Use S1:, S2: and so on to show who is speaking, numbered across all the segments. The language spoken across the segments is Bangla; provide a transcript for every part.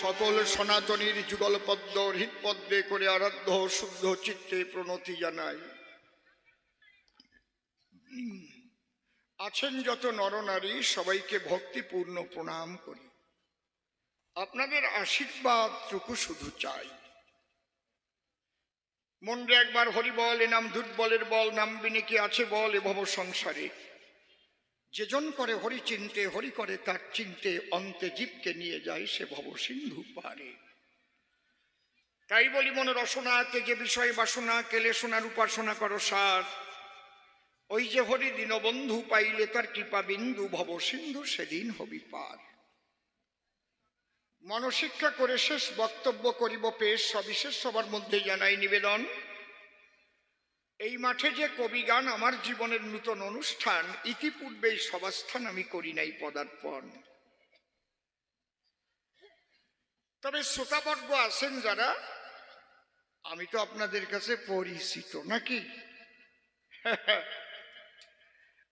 S1: সকল সনাতনীর যুগল পদ্ম হৃৎপদ্মে করে আরাধ্য শুদ্ধ চিত্তে প্রণতি জানাই। আছেন যত নরনারী, সবাইকে ভক্তিপূর্ণ প্রণাম করি। আপনাদের আশীর্বাদ টুকু শুধু চাই। মনরে একবার হরি বল, এ নাম দুর্বলের বল, নাম বিনে কি আছে বল, এ ভব সংসারে। যেজন করে হরি চিনতে হরি করে তার চিনতে, অন্তে জীবকে নিয়ে যায় সে ভব সিন্ধু পারে। তাই বলি মনে রসনাতে যে বিষয় বাসনা কেলে সোনার উপাসনা করো সার। ওই যে হরি দীনবন্ধু পাইলে তার কৃপা বিন্দু ভব সিন্ধু সেদিন হবি পার। মনশিক্ষা করে শেষ বক্তব্য করিব পেশ, সবিশেষ সবার মধ্যে জানাই নিবেদন। এই মাঠে যে কবি গান আমার জীবনের নূতন অনুষ্ঠান ইতিপূর্বে এই সভাস্থান আমি করি নাই পদার্পণ। তবে শ্রোতাবর্গ আছেন যারা, আমি তো আপনাদের কাছে পরিচিত, নাকি?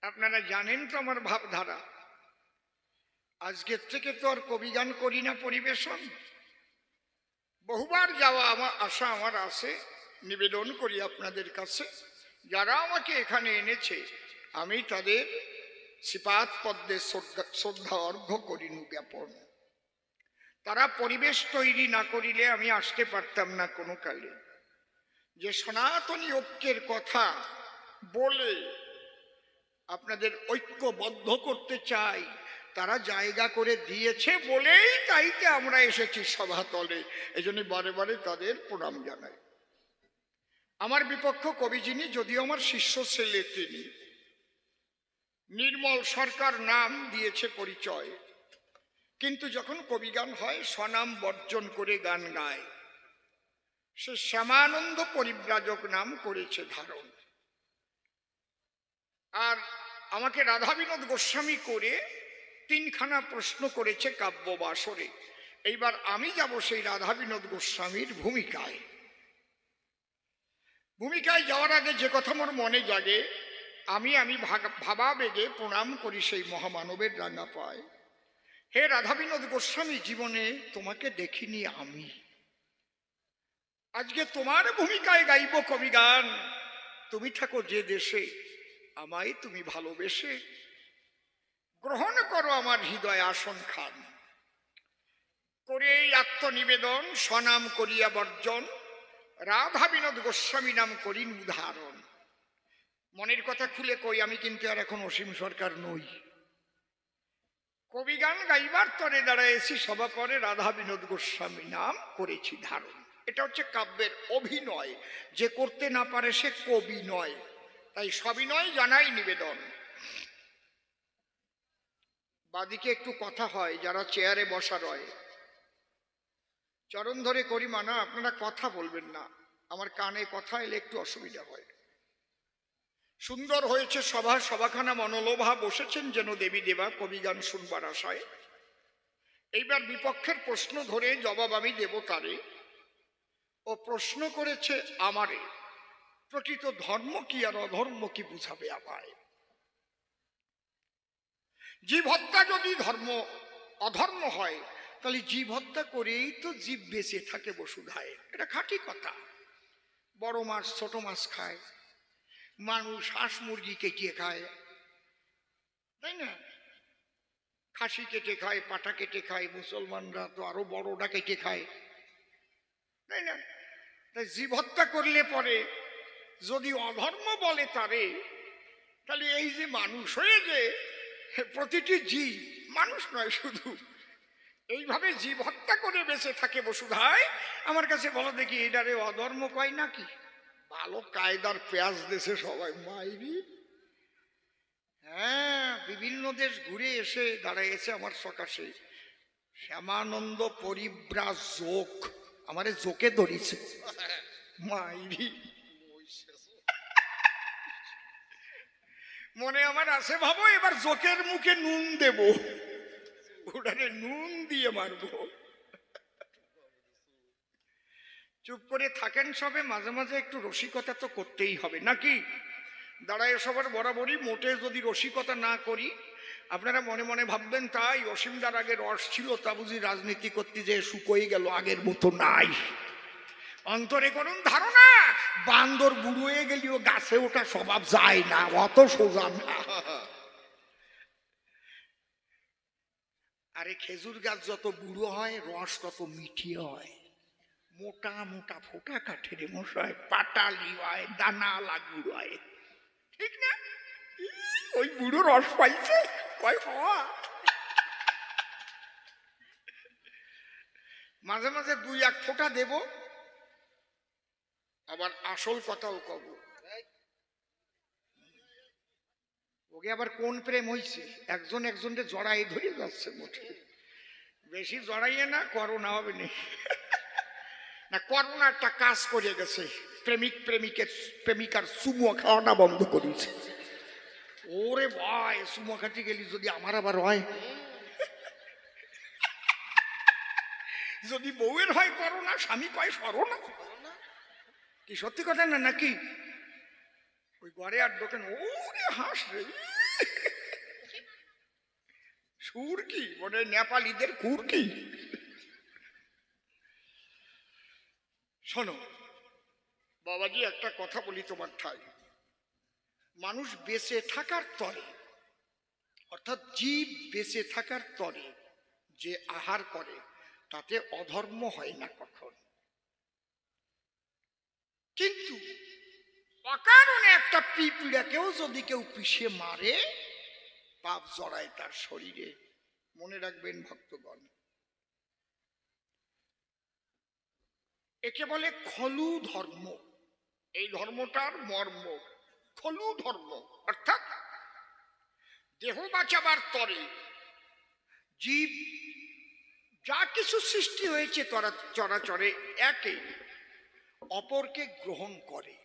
S1: আপনারা জানেন তো আমার ভাবধারা। আজকের থেকে তো আর কবি গান করি না পরিবেশন। বহুবার যাওয়া আমার আশা আমার আছে। নিবেদন করি আপনাদের কাছে। যারা আমাকে এখানে এনেছে, আমি তাদের শ্রীপাদ পদ্মে শ্রদ্ধা শ্রদ্ধা অর্ঘ্য করিনু জ্ঞাপন। তারা পরিবেশ তৈরি না করিলে আমি আসতে পারতাম না কোনো কালে। যে সনাতনী ঐক্যের কথা বলে আপনাদের ঐক্যবদ্ধ করতে চাই, তারা জায়গা করে দিয়েছে বলেই তাইতে আমরা এসেছি সভাতলে। এই জন্য বারে বারে তাদের প্রণাম জানাই। আমার বিপক্ষ কবি যিনি যদিও আমার শিষ্য ছেলে তিনি। নির্মল সরকার নাম দিয়েছে পরিচয়। কিন্তু যখন কবি গান হয়, স্বনাম বর্জন করে গান গায়। সে শ্যামানন্দ পরিব্রাজক নাম করেছে ধারণ। আর আমাকে রাধা বিনোদ গোস্বামী করে তিনখানা প্রশ্ন করেছে কাব্য বাসরে এইবার আমি যাব সেই রাধা বিনোদ গোস্বামীর ভূমিকায়। ভূমিকায় যাওয়ার আগে যে কথা আমার মনে জাগে, আমি আমি ভাগ- ভাবা বেগে প্রণাম করি সেই মহামানবের রাঙা পায়। হে রাধা বিনোদ গোস্বামী, জীবনে তোমাকে দেখিনি আমি। আজকে তোমার ভূমিকায় গাইব কবি গান তুমি থাকো যে দেশে, আমায় তুমি ভালোবেসে। গ্রহণ করো আমার হৃদয় আসন খান। করে এই আত্মনিবেদন স্বনাম করিয়া বর্জন। রাধা বিনোদ গোস্বামী নাম করিন উদাহরণ। মনের কথা খুলে কই, আমি কিন্তু আর এখন অসীম সরকার নই। কবি গান গাইবার তরে দাঁড়াইছি সভা করে রাধা বিনোদ গোস্বামী নাম করেছি ধারণ। এটা হচ্ছে কাব্যের অভিনয়। যে করতে না পারে সে কবি নয়। তাই সবিনয় জানাই নিবেদন। বাদিকে একটু কথা হয়, যারা চেয়ারে বসা রয়। চরণ ধরে করি মানা আপনারা কথা বলবেন না। আমার কানে কথা এলে একটু অসুবিধা হয়। সুন্দর হয়েছে সভা, সভাখানা মনোলোভা বসেছেন যেন দেবী দেবা কবিগান শুনবার আশায়। এইবার বিপক্ষের প্রশ্ন ধরে জবাব আমি দেব তারে ও প্রশ্ন করেছে আমারে, প্রকৃত ধর্ম কি আর অধর্ম কি বুঝাবে আমায়? জীব হত্যা যদি ধর্ম, অধর্ম হয় তাহলে জীব হত্যা করেই তো জীব বেঁচে থাকে বসুধায় এটা খাঁটি কথা। বড় মাছ, ছোট মাছ খায়। মানুষ হাঁস মুরগি কেটে খায়। তাই না? খাসি কেটে খায়, পাটা কেটে খায়, মুসলমানরা তো আরও বড়টা কেটে খায়। তাই না? তাই জীব হত্যা করলে পরে যদি অধর্ম বলে তারে, তাহলে এই যে মানুষ হয়ে যে, প্রতিটি জীব মানুষ নয় শুধু। এইভাবে জীব হত্যা করে বেঁচে থাকে বসুধায় আমার কাছে বলো দেখি এটারে অধর্ম কয় নাকি? ভালো কায়দার পেঁয়াজ দেশে সবাই মাইরি হ্যাঁ বিভিন্ন দেশ ঘুরে এসে দাঁড়াইছে আমার সকাশে। শ্যামানন্দ পরিব্রাজ যোগ আমারে জোকে ধরিছে। মাইরি মনে আমার আছে ভাবো এবার জোকের মুখে নুন দেব। ওটারে নুন দিয়ে মারবো চুপ করে থাকেন সবে, মাঝে মাঝে একটু রসিকতা তো করতেই হবে। নাকি? দাঁড়ায় সবার বরাবরই মোটে যদি রসিকতা না করি, আপনারা মনে মনে ভাববেন, তাই অসীমদার আগে রস ছিল, তা বুঝি রাজনীতি করতে যে শুকোই গেল, আগের মতো নাই। অন্তরে করুন ধারণা, বান্দর বুড়ো হয়ে গেলেও গাছে ওঠা স্বভাব যায় না, অত সোজা না। আরে খেজুর গাছ যত বুড়ো হয়, রস তত মিঠি হয়। মোটা মোটা ফোটা কাঠের মশায় পাটালি হয়, দানা লাগু হয়। ঠিক না? ওই বুড়ো রস পাইছে? কয় হওয়া। মাঝে মাঝে দুই এক ফোঁটা দেব, আবার আসল কথাও কব। ওকে আবার কোন প্রেম হইছে? একজন একজনকে জড়াই ধরে যাচ্ছে মোটে। বেশি জড়াইয়ে না, করোনা হবে না। না করোনা একটা কাজ করে গেছে। প্রেমিক প্রেমিকের, প্রেমিকার সুমো খাওয়াটা বন্ধ করেছে। ওরে ভাই সুমো খাটি গেলি যদি আমার আবার হয়? যদি বউয়ের হয় করোনা, স্বামী কয় সরো না। কি সত্যি কথা না, নাকি? ওই ঘরে আর দোকান, ওরে হাস রে। সুর কি? মানে নেপালিদের কুর কি? শোনো, বাবাজি, একটা কথা বলি তোমার ঠাই। মানুষ বেঁচে থাকার তরে, অর্থাৎ জীব বেঁচে থাকার তরে যে আহার করে, তাতে অধর্ম হয় না কখন। কিন্তু অকারণে একটা পিঁপড়াকেও যদি কেউ পিষে মারে, পাপ জড়ায় তার শরীরে। মনে রাখবেন, ভক্তগণ। একে বলে খলু ধর্ম। এই ধর্মটার মর্ম। খলু ধর্ম, অর্থাৎ দেহ বাঁচাবার তরে। জীব যা কিছু সৃষ্টি হয়েছে চরাচরে, একে অপরকে গ্রহণ করে।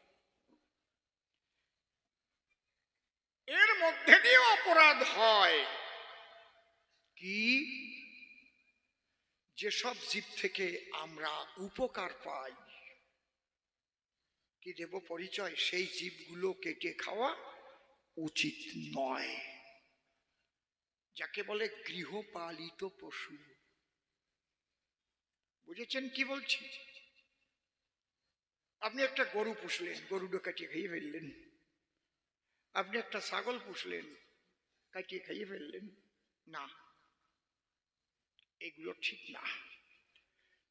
S1: এর মধ্যে দিয়ে অপরাধ হয়। কি? যেসব জীব থেকে আমরা উপকার পাই, কি দেব পরিচয়? সেই জীবগুলো কেটে খাওয়া উচিত নয়। যাকে বলে গৃহপালিত পশু। বুঝেছেন কি বলছি? আপনি একটা গরু পুষলেন গরুটা কাটিয়ে খেয়ে ফেললেন। আপনি একটা ছাগল পুষলেন, কাটিয়ে খাইয়ে ফেললেন। না, এগুলো ঠিক না।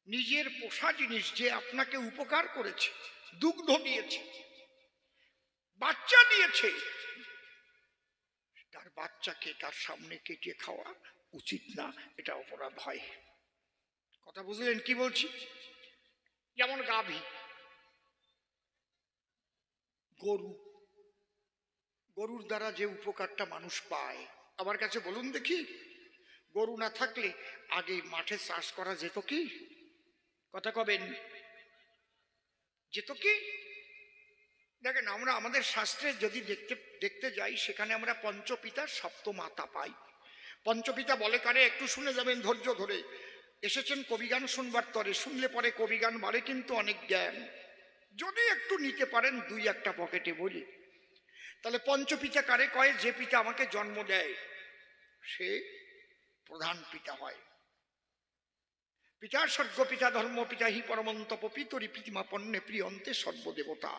S1: নিজের পোষা জিনিস যে আপনাকে উপকার করেছে, দুগ্ধ দিয়েছে, বাচ্চা দিয়েছে, তার বাচ্চাকে তার সামনে কেটে খাওয়া উচিত না, এটা অপরাধ হয়। কথা বুঝলেন কি বলছি? যেমন গাভী, গরু গরুর দ্বারা যে উপকারটা মানুষ পায়। আমার কাছে বলুন দেখি, গরু না থাকলে আগে মাঠে চাষ করা যেত কি? কথা কবেন? যেত কি? দেখেন, আমরা আমাদের শাস্ত্রে যদি দেখতে দেখতে যাই, সেখানে আমরা পঞ্চপিতার সপ্তমাতা পাই। পঞ্চপিতা বলে কারে, একটু শুনে যাবেন, ধৈর্য ধরে। এসেছেন কবিগান শুনবার তরে, শুনলে পরে কবিগান বাড়ে কিন্তু অনেক জ্ঞান। যদি একটু নিতে পারেন, দুই একটা পকেটে বলি। তাহলে পঞ্চপিতা কারে কয়, যে পিতা আমাকে জন্ম দেয়, সে প্রধান পিতা হয়। পিতা স্বর্গ পিতা ধর্ম পিতা হি পরমন্তপ পিতরি পিতিমা পণ্যে প্রিয়ন্তে সর্বদেবতা।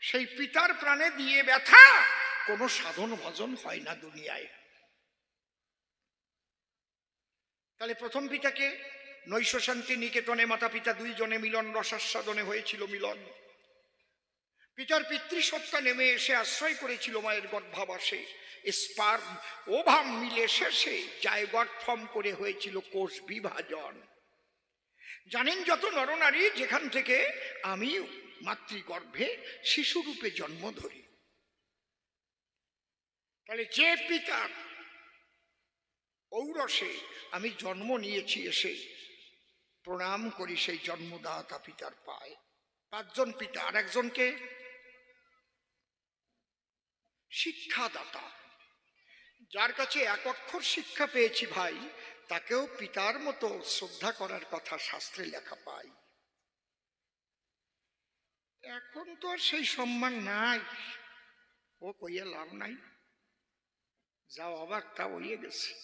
S1: সেই পিতার প্রাণে দিয়ে ব্যথা, কোনো সাধন ভজন হয় না দুনিয়ায়। তাহলে প্রথম পিতাকে নৈশ শান্তি নিকেতনে মাতা পিতা দুইজনে মিলন, রসাস্বাদনে হয়েছিল মিলন। পিতার পিতৃসত্তা নেমে এসে আশ্রয় করেছিল মায়ের গর্ভাবাসে। স্পার্ম ওভাম মিলে শেষে জায়গট ফর্ম করে হয়েছিল কোষ বিভাজন। জানেন যত নরনারী যেখান থেকে আমি মাতৃগর্ভে শিশুরূপে জন্ম ধরি। তাহলে যে পিতার ঔরসে আমি জন্ম নিয়েছি এসে প্রণাম করি সেই জন্মদাতা পিতার পায়। পাঁচজন পিতা আর একজনকে শিক্ষাদাতা। যার কাছে এক অক্ষর শিক্ষা পেয়েছি ভাই, তাকেও পিতার মতো শ্রদ্ধা করার কথা শাস্ত্রে লেখা পাই। এখন তো আর সেই সম্মান নাই। ও কইয়া লাভ নাই। যাও অবাক, তা হইয়ে গেছে।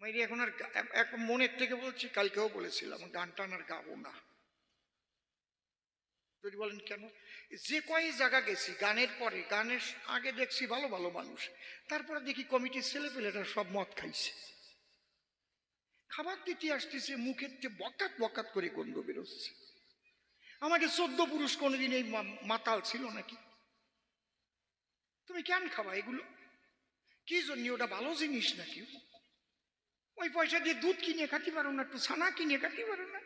S1: মাইরি, এখন আর মনের থেকে বলছি, কালকেও বলেছিলাম গান টান আর গাবো না। যদি বলেন কেন? যে কয় জায়গা গেছি, গানের পরে, গানের আগে দেখছি ভালো ভালো মানুষ, তারপরে দেখি কমিটির ছেলে পেলেরা সব মদ খাইছে। খাবার দিতে আসতেছে, মুখের যে বকাত বকাত করে গন্ধ বেরোচ্ছে। আমাকে চোদ্দ পুরুষ কোনোদিন এই মাতাল ছিল নাকি? তুমি কেন খাবা এগুলো? কি জন্য? ওটা ভালো জিনিস নাকি? ওই পয়সা দিয়ে দুধ কিনে খাতে পারো না, একটু ছানা কিনে খাতে পারো না?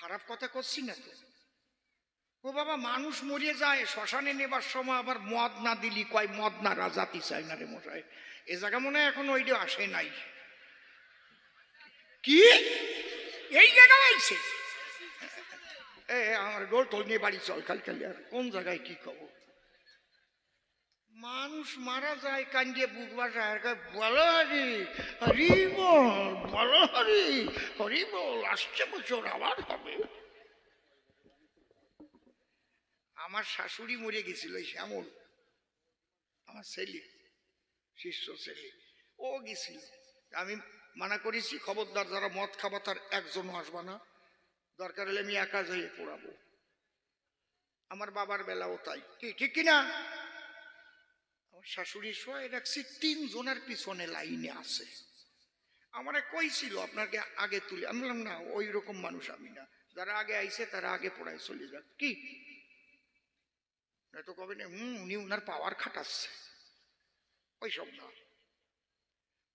S1: খারাপ কথা করছি না তো? ও বাবা, মানুষ মরিয়ে যায়, শ্মশানে নেবার সময় আবার মদ না দিলি, কয় মদ না রাজাতি চাই না রে মশাই। এ জায়গা মনে হয় এখন ওইটা আসে নাই। কি? এই জায়গা আইছে? এ আমার গোল টোল নিয়ে বাড়ি চল খালি খালি আর কোন জায়গায় কি খবর? মানুষ মারা যায় কান্দিয়ে বুক কয়, বলো হরি হরি বল বলো হরি হরি বল আসছে বছর আবার হবে। আমার শাশুড়ি মরে গেছিল শ্যামল আমার ছেলে শিষ্য ছেলে ও গেছিল। আমি মানা করেছি খবরদার যারা মদ খাবা তার একজনও আসবা না। দরকার হলে আমি একা যাইয়ে পড়াবো। আমার বাবার বেলাও তাই। ঠিক কিনা? শাশুড়ি শোয় রাখছি তিনজনের পিছনে লাইনে আছে। আমার আমারে কইছিল আপনাকে আগে তুলে, আমি বললাম, না ওই রকম মানুষ আমি না। যারা আগে আইছে, তারা আগে পড়ায় চলে যাক। কি? তো কবে না, হুম, উনি উনার পাওয়ার খাটাচ্ছে। ওই সব না।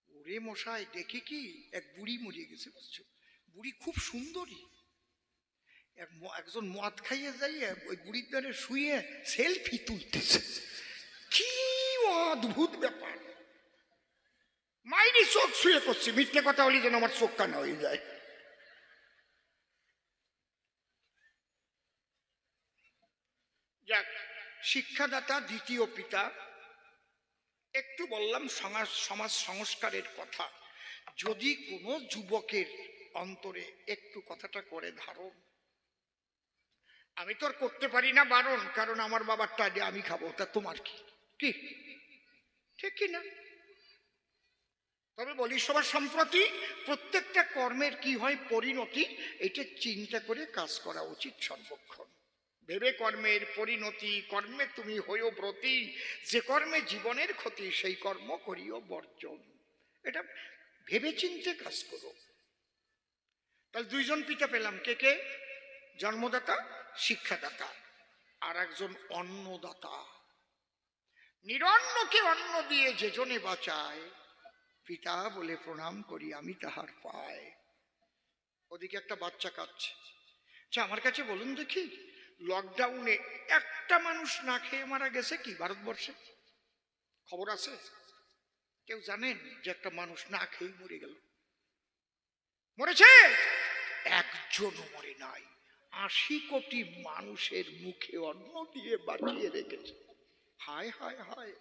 S1: ওরে মশাই, দেখি কি? এক বুড়ি মরিয়ে গেছে, বুঝছ? বুড়ি খুব সুন্দরী। এক একজন মদ খাইয়ে যাইয়ে ওই বুড়ির দ্বারে শুয়ে সেলফি তুলতেছে। কি অদ্ভুত ব্যাপার। মাইনি চোখ শুয়ে করছি মিথ্যে কথা বলি যেন আমার চোখ কানা হয়ে যায়। যাক, শিক্ষাদাতা, দ্বিতীয় পিতা, একটু বললাম সমাজ সংস্কারের কথা। যদি কোনো যুবকের অন্তরে একটু কথাটা করে ধারণ, আমি তো আর করতে পারি না বারণ, কারণ আমার বাবারটা আগে আমি খাব, তা তোমার কি? কি? ঠিক কি না। তবে বলি সবার সম্প্রতি প্রত্যেকটা কর্মের কি হয় পরিণতি, এটা চিন্তা করে কাজ করা উচিত সর্বক্ষণ। ভেবে কর্মের পরিণতি, কর্মে তুমি হইও ব্রতী, যে কর্মে জীবনের ক্ষতি, সেই কর্ম করিও বর্জন। এটা ভেবে চিনতে কাজ করো। তাহলে দুইজন পিতা পেলাম, কে কে? জন্মদাতা, শিক্ষাদাতা, আর একজন অন্নদাতা। নিরন্নকে অন্ন দিয়ে যেজনে বাঁচায়, পিতা বলে প্রণাম করি, আমি তাহার পায়। ওদিকে একটা বাচ্চা কাচ্ছে আচ্ছা আমার কাছে বলুন দেখি লকডাউনে একটা মানুষ না খেয়ে মারা গেছে কি ভারতবর্ষে? খবর আছে? কেউ জানেন যে একটা মানুষ না খেয়ে মরে গেল? মরেছে? একজনও মরে নাই। আশি কোটি মানুষের মুখে অন্ন দিয়ে বাঁচিয়ে রেখেছে। হায় হায় হায়।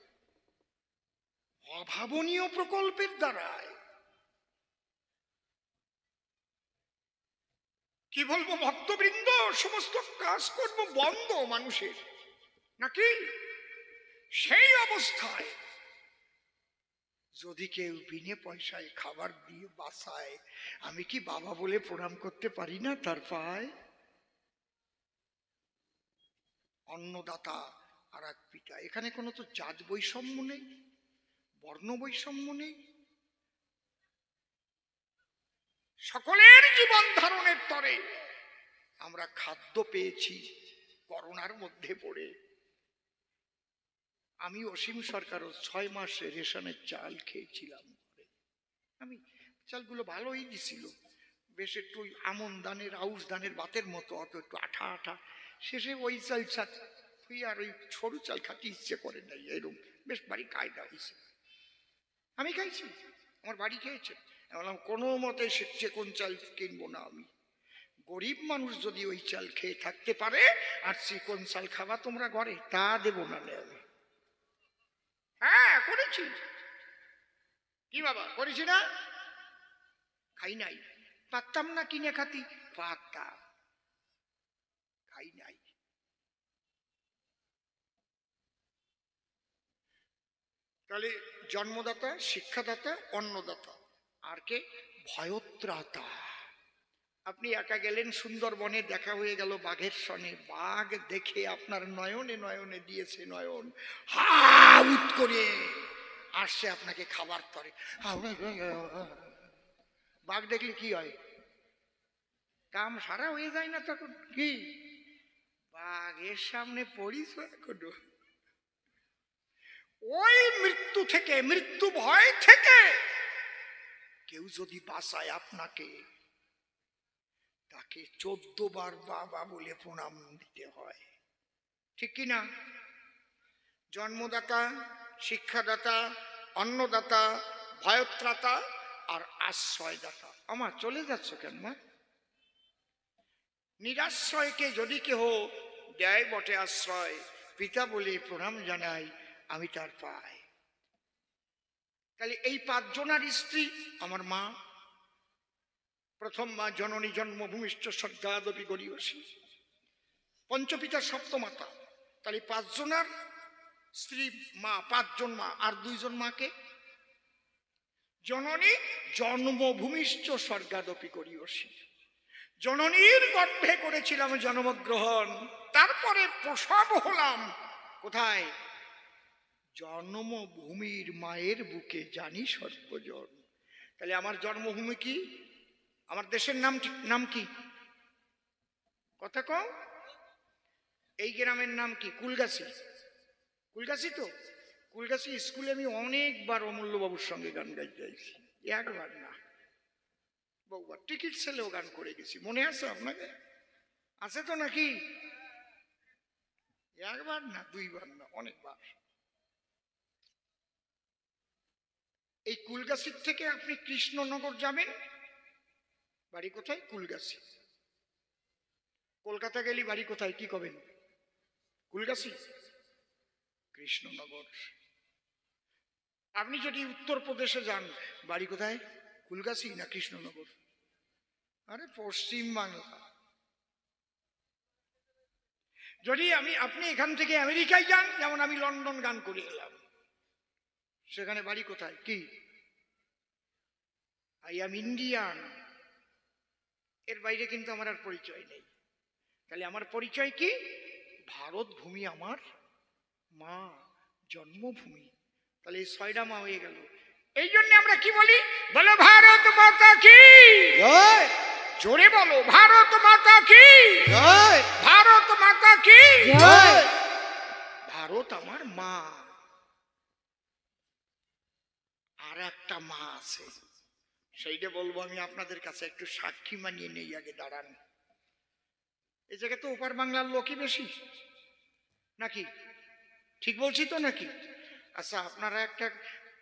S1: অভাবনীয় প্রকল্পের দ্বারায়। কি বলব, ভক্তবৃন্দ, সমস্ত কাজকর্ম বন্ধ মানুষের। নাকি? সেই অবস্থায় যদি কেউ বিনে পয়সায় খাবার দিয়ে বাসায়, আমি কি বাবা বলে প্রণাম করতে পারি না তার পায়? অন্নদাতা আর এক পিতা এখানে কোনো তো জাত বৈষম্য নেই, বর্ণ বৈষম্য নেই। সকলের জীবন ধারণের তরে আমরা খাদ্য পেয়েছি, করোনার মধ্যে পড়ে। আমি অসীম সরকারও ছয় মাস রেশনের চাল খেয়েছিলাম। আমি চালগুলো ভালোই দিছিল। বেশ একটু আমন দানের, আউশ দানের, বাতের মতো, অত একটু আঠা আঠা। শেষে ওই চাল তুই আর ওই সরু চাল খাতে ইচ্ছে করে নাই, এরকম। বেশ বাড়ি কায়দা হয়েছে। আমি খাইছি, আমার বাড়ি খেয়েছে। বললাম, কোনো মতে সে চেকন চাল কিনবো না আমি। গরিব মানুষ যদি ওই চাল খেয়ে থাকতে পারে, আর চিকন চাল খাবা তোমরা ঘরে, তা দেবো না নে আমি। হ্যাঁ করেছি। কি বাবা, করেছি না? খাই নাই। পারতাম না কিনে খাতি? পারতাম খাই নাই তাহলে জন্মদাতা, শিক্ষাদাতা, অন্নদাতা। আর কে? ভয়ত্রাতা। আপনি একা গেলেন, সুন্দরবনে দেখা হয়ে গেল বাঘের সনে। বাঘ দেখে আপনার নয়নে নয়নে দিয়েছে নয়ন। হাউত করে আসছে আপনাকে খাবার তরে। বাঘ দেখলে কি হয়? কাম সারা হয়ে যায় না তখন। কি? বাঘের সামনে পড়িস এখনও। ওই মৃত্যু থেকে, মৃত্যু ভয় থেকে কেউ যদি বাসায় আপনাকে, তাকে চোদ্দ বার বাবা বলে প্রণাম দিতে হয়। ঠিক কি না? জন্মদাতা, শিক্ষাদাতা, অন্নদাতা, ভয়ত্রাতা আর আশ্রয়দাতা। আমার চলে যাচ্ছ কেন, মা? নিরাশ্রয়কে যদি কেহ দেয় বটে আশ্রয়, পিতা বলে প্রণাম জানাই আমি তার পাই। তাহলে এই পাঁচজনার স্ত্রী আমার মা, প্রথম মা, জননী, জন্মভূমিষ্ঠ শ্রদ্ধাদপি গরিয়সী পঞ্চপিতা, সপ্তমাতা। তাহলে পাঁচজনার স্ত্রী মা, পাঁচজন মা, আর দুইজন মাকে? জননী, জন্মভূমিষ্ঠ, স্বর্গাদপি করিয়সী জননীর গর্ভে করেছিলাম জন্মগ্রহণ, তারপরে প্রসব হলাম কোথায়? জন্মভূমির মায়ের বুকে জানি সর্বজন তাহলে আমার জন্মভূমি কি? আমার দেশের নাম নাম কি? কথা কম এই গ্রামের নাম কি? কুলগাছি। কুলগাছি তো? কুলগাছি স্কুলে আমি অনেকবার অমূল্যবাবুর সঙ্গে গান গাইতে যাইছি একবার না। বহুবার। টিকিট সেলেও গান করে গেছি। মনে আছে আপনাকে? আছে তো নাকি? একবার না, দুইবার না, অনেকবার। এই কুলগাছির থেকে আপনি কৃষ্ণনগর যাবেন? বাড়ি কোথায়? কুলগাছি। কলকাতা গেলি বাড়ি কোথায়? কি কবেন? কুলগাছি? কৃষ্ণনগর। আপনি যদি উত্তরপ্রদেশে যান, বাড়ি কোথায়? কুলগাছি না কৃষ্ণনগর? আরে পশ্চিম বাংলা যদি আমি, আপনি এখান থেকে আমেরিকায় যান, যেমন আমি লন্ডন গান করে এলাম। সেখানে বাড়ি কোথায়? কি? আই এম ইন্ডিয়ান এর বাইরে কিন্তু আমার আর পরিচয় নেই। তাহলে আমার পরিচয় কি? ভারত ভূমি আমার মা জন্মভূমি। তাহলে এই ছয়টা মা হয়ে গেল। এই জন্য আমরা কি বলি? বলো ভারত মাতা কি? জোরে বলো ভারত মাতা কি? ভারত মাতা কি? ভারত আমার মা। আর একটা মা আছে। সেইটা বলব আমি আপনাদের কাছে, একটু সাক্ষী মানিয়ে নেই, আগে দাঁড়ান। এই জায়গায় তো ওপার বাংলার লোকই বেশি। নাকি? ঠিক বলছি তো নাকি? আচ্ছা আপনারা একটা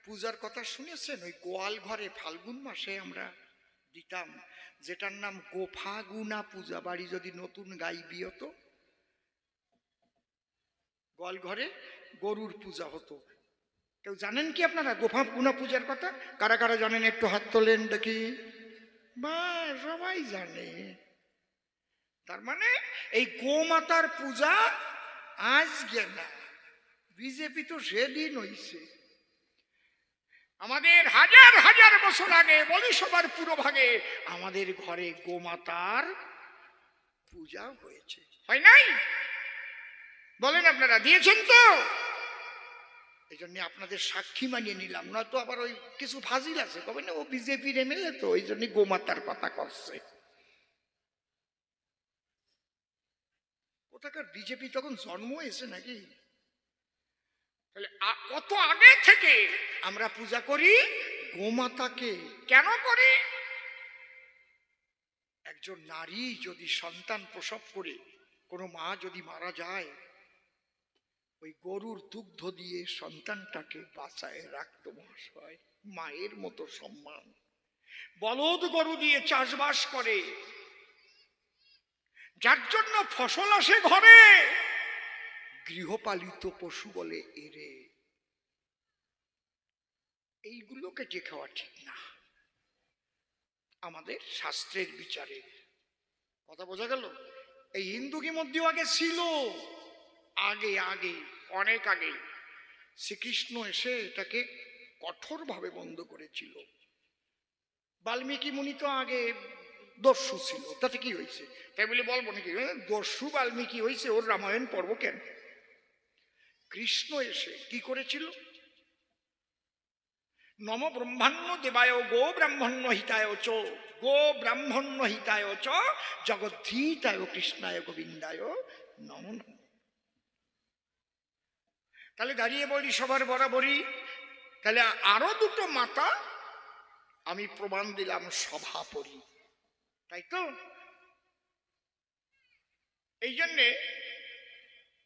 S1: পূজার কথা শুনেছেন? ওই গোয়াল ঘরে ফাল্গুন মাসে আমরা দিতাম, যেটার নাম গোফাগুনা পূজা বাড়ি যদি নতুন গাই বিয়ত। গোয়াল ঘরে গরুর পূজা হতো। কেউ জানেন কি আপনারা? গোফা গুনা পূজার কথা? কারা কারা জানেন? একটু হাত তোলেন দেখি। বা, সবাই জানে। তার মানে এই গোমাতার পূজা আজকে না বিজেপি তো সেদিন হইছে। আমাদের হাজার হাজার বছর আগে বলি সবার পুরো ভাগে আমাদের ঘরে গোমাতার পূজা হয়েছে। হয় নাই? বলেন আপনারা, দিয়েছেন তো? এই জন্য আপনাদের সাক্ষী মানিয়ে নিলাম। নয়তো আবার ওই কিছু ফাজিল আছে। কবে না ও বিজেপির এমএলএ তো ওই জন্য গোমাতার কথা করছে কোথাকার বিজেপি তখন জন্ম হয়েছে নাকি? তাহলে কত আগে থেকে আমরা পূজা করি গোমাতাকে? কেন করি? একজন নারী যদি সন্তান প্রসব করে, কোনো মা যদি মারা যায় ওই গরুর দুগ্ধ দিয়ে সন্তানটাকে বাঁচায় রাখত মহাশয়, মায়ের মতো সম্মান। বলদ গরু দিয়ে চাষবাস করে। যার জন্য ফসল আসে ঘরে, গৃহপালিত পশু বলে এরে। এইগুলো কেটে খাওয়া ঠিক না। আমাদের শাস্ত্রের বিচারে। কথা বোঝা গেল? এই হিন্দু কি মধ্যেও আগে ছিল? আগে আগে, অনেক আগে শ্রীকৃষ্ণ এসে এটাকে কঠোরভাবে বন্ধ করেছিল। বাল্মীকি মুনি তো আগে দস্যু ছিল, তাতে কি হয়েছে? তাই বলে বলব নাকি? দস্যু, বাল্মীকি হয়েছে, ওর রামায়ণ পর্ব কেন? কৃষ্ণ এসে কি করেছিল? নম ব্রহ্মাণ্য দেবায়, গো ব্রাহ্মণ্য হিতায় চ, গো ব্রাহ্মণ্য হিতায় চ, জগদ্ধীতায় কৃষ্ণায় গোবিন্দায় নম নম। তাহলে দাঁড়িয়ে বলি সবার বরাবরই। তাহলে আরও দুটো মাতা আমি প্রমাণ দিলাম সভাপরি তাই তো? এই জন্যে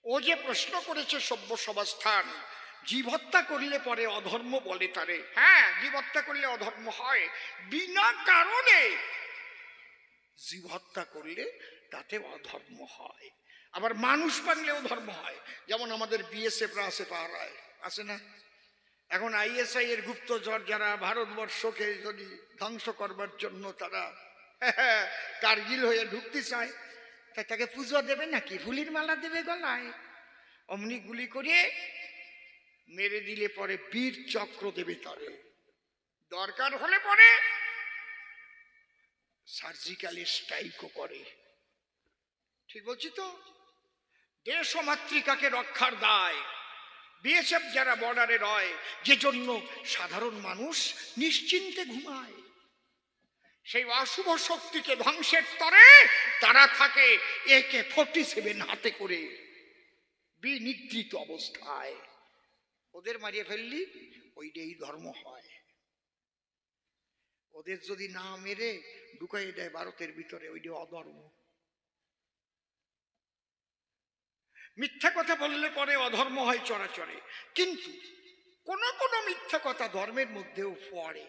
S1: ও যে প্রশ্ন করেছে সভ্য সভাস্থান, জীব হত্যা করলে পরে অধর্ম বলে তারে। হ্যাঁ জীব হত্যা করলে অধর্ম হয়। বিনা কারণে জীব হত্যা করলে তাতে অধর্ম হয়। আবার মানুষ মানলেও ধর্ম হয়। যেমন আমাদের বিএসএফরা আছে পাহারায় আছে না? এখন আইএসআই এর গুপ্তচর যারা ভারতবর্ষকে যদি ধ্বংস করবার জন্য তারা কার্গিল হয়ে ঢুকতে চায়, তা তাকে পুজো দেবে নাকি? ফুলির মালা দেবে গলায়। অমনি গুলি করে মেরে দিলে পরে বীর চক্র দেবে তারে। দরকার হলে পরে সার্জিক্যাল স্ট্রাইকও করে। ঠিক বলছি তো? দেশ ও মাতৃকাকে রক্ষার দায়। বিএসএফ যারা বর্ডারে রয়, যে জন্য সাধারণ মানুষ নিশ্চিন্তে ঘুমায়। সেই অশুভ শক্তিকে ধ্বংসের তরে তারা থাকে একে ফোর্টি সেভেন হাতে করে। বিনিদ্রিত অবস্থায়। ওদের মারিয়ে ফেললি, ওইটাই ধর্ম হয়। ওদের যদি না মেরে ঢুকাই দেয় ভারতের ভিতরে ওইটা অধর্ম। মিথ্যা কথা বললে পরে অধর্ম হয় চরাচরে। কিন্তু কোন কোন মিথ্যা কথা ধর্মের মধ্যেও পড়ে।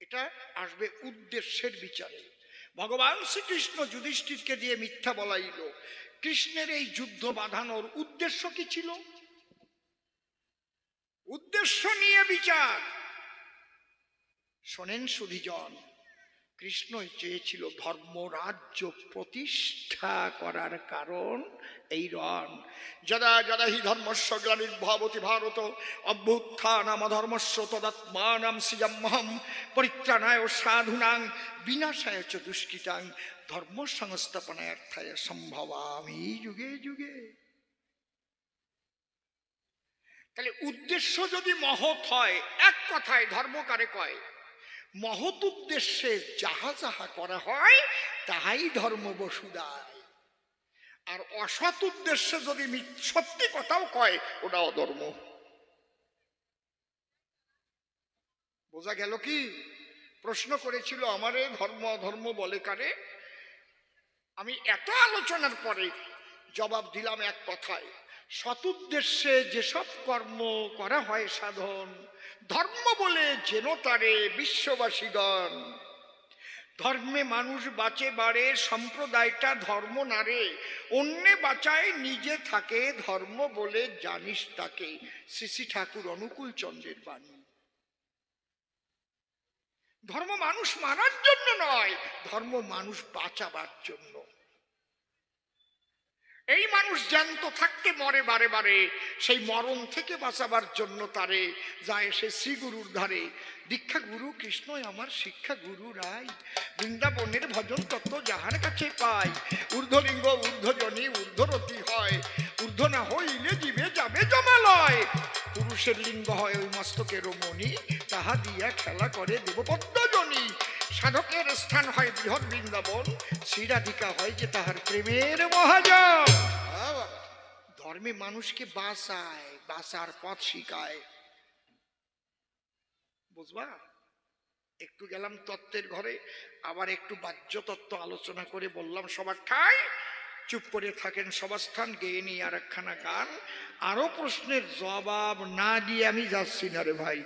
S1: এটা আসবে উদ্দেশ্যের বিচারে। ভগবান শ্রীকৃষ্ণ যুধিষ্ঠিরকে দিয়ে মিথ্যা বলাইল। কৃষ্ণের এই যুদ্ধ বাঁধানোর উদ্দেশ্য কি ছিল? উদ্দেশ্য নিয়ে বিচার। শোনেন সুধিজন কৃষ্ণ চেয়েছিল ধর্মরাজ্য প্রতিষ্ঠা করার কারণ এই রণ। যদা যদা হি ধর্মস্য গ্লানির্ভবতি ভারত অভ্যুত্থানাম ধর্মস্য তদাত্মানাম সৃজম্মহম, পরিত্রাণায় সাধুনাং, বিনাশায় চ দুষ্কৃতাং ধর্ম সংস্থাপনার্থায় সম্ভবামি যুগে যুগে। তাহলে উদ্দেশ্য যদি মহৎ হয়, এক কথায় ধর্মকারে কয়? মহৎ উদ্দেশ্যে যাহা যাহা করা হয়, তাহাই ধর্ম বসুদায় আর অসৎ উদ্দেশ্যে যদি সত্যি কথাও কয় ওটা অধর্ম বোঝা গেল কি? প্রশ্ন করেছিল, আমারে ধর্ম অধর্ম বলে কারে? আমি এত আলোচনার পরে জবাব দিলাম এক কথায়। সতুদ্দেশ্যে যেসব কর্ম করা হয় সাধন, ধর্ম বলে যেন তারে বিশ্ববাসীগণ। ধর্মে মানুষ বাঁচে বাড়ে, সম্প্রদায়টা ধর্ম নারে অন্যে বাঁচায় নিজে থাকে, ধর্ম বলে জানিস তাকে। শ্রী ঠাকুর অনুকূল চন্দ্রের বাণী। ধর্ম মানুষ মারার জন্য নয়, ধর্ম মানুষ বাঁচাবার জন্য। এই মানুষ জ্যান্ত থাকতে মরে বারে বারে, সেই মরণ থেকে বাঁচাবার জন্য তারে যায় সে শ্রীগুরুর ধারে। দীক্ষা গুরু কৃষ্ণই আমার শিক্ষা গুরু রাই। বৃন্দাবনের ভজন তত্ত্ব যাহার কাছে পাই। ঊর্ধ্বলিঙ্গ, ঊর্ধ্বজনী, ঊর্ধ্বরতি হয়। ঊর্ধ্ব না হইলে জীবে যাবে জমালয়। পুরুষের লিঙ্গ হয় ওই মস্তকের মণি, তাহা দিয়া খেলা করে দেবপদ্মজনী। সাধকের স্থান হয় বৃহৎ বৃন্দাবন। শ্রীরাধিকা হয় যে তাহার প্রেমের মহাজন। ধর্মে মানুষকে বাঁচায়, বাঁচার পথ শিখায়। বুঝবা? একটু গেলাম তত্ত্বের ঘরে, আবার একটু বাহ্য তত্ত্ব আলোচনা করে বললাম, সবার ঠাই। চুপ করে থাকেন সবাস্থান গেয়ে নিয়ে আর একখানা গান। আরও প্রশ্নের জবাব না দিয়ে আমি যাচ্ছি না রে ভাই।